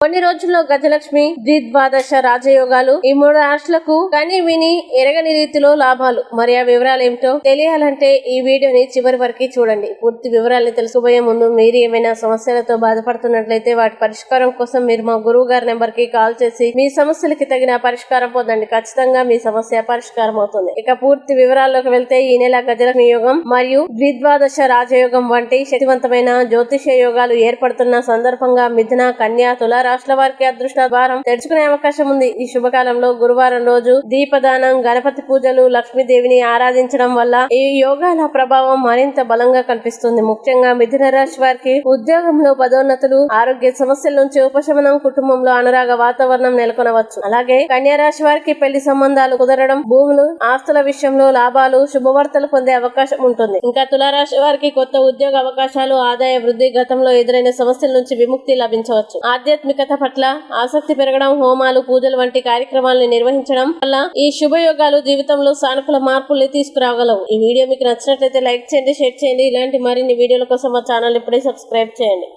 కొన్ని రోజుల్లో గజలక్ష్మి ద్విద్వాదశ రాజయోగాలు ఈ మూడు రాష్ట్రాలకు కని విని ఎరగని రీతిలో లాభాలు. మరి ఆ వివరాలు ఏమిటో తెలియాలంటే ఈ వీడియోని చివరి వరకు చూడండి. పూర్తి వివరాలను తెలుసుకోబోయే ముందు మీరు ఏమైనా సమస్యలతో బాధపడుతున్నట్లయితే వాటి పరిష్కారం కోసం మీరు మా గురువు గారి నెంబర్కి కాల్ చేసి మీ సమస్యలకి తగిన పరిష్కారం పొందండి. ఖచ్చితంగా మీ సమస్య పరిష్కారం అవుతుంది. ఇక పూర్తి వివరాల్లోకి వెళ్తే ఈ నెల గజలక్ష్మి యోగం మరియు ద్విద్వాదశ రాజయోగం వంటి శక్తివంతమైన జ్యోతిష యోగాలు ఏర్పడుతున్న సందర్భంగా మిథున కన్యా తులారా రాష్ట్ర వారికి అదృష్ట ద్వారం తెరుచుకునే అవకాశం ఉంది. ఈ శుభకాలంలో గురువారం రోజు దీపదానం గణపతి పూజలు లక్ష్మీదేవిని ఆరాధించడం వల్ల ఈ యోగాల ప్రభావం మరింత బలంగా కనిపిస్తుంది. ముఖ్యంగా మిథున రాశి వారికి ఉద్యోగంలో పదోన్నతులు ఆరోగ్య సమస్యల నుంచి ఉపశమనం కుటుంబంలో అనురాగ వాతావరణం నెలకొనవచ్చు. అలాగే కన్యా రాశి వారికి పెళ్ళి సంబంధాలు కుదరడం భూములు ఆస్తుల విషయంలో లాభాలు శుభవార్తలు పొందే అవకాశం ఉంటుంది. ఇంకా తులారాశి వారికి కొత్త ఉద్యోగ అవకాశాలు ఆదాయ వృద్ధి గతంలో ఎదురైన సమస్యల నుంచి విముక్తి లభించవచ్చు. ఆధ్యాత్మిక ఆధ్యాత్మికత పట్ల ఆసక్తి పెరగడం హోమాలు పూజలు వంటి కార్యక్రమాలను నిర్వహించడం వల్ల ఈ శుభయోగాలు జీవితంలో సానుకూల మార్పుల్ని తీసుకురాగలవు. ఈ వీడియో మీకు నచ్చినట్లయితే లైక్ చేయండి షేర్ చేయండి. ఇలాంటి మరిన్ని వీడియోల కోసం మా ఛానల్ ఇప్పుడే సబ్స్క్రైబ్ చేయండి.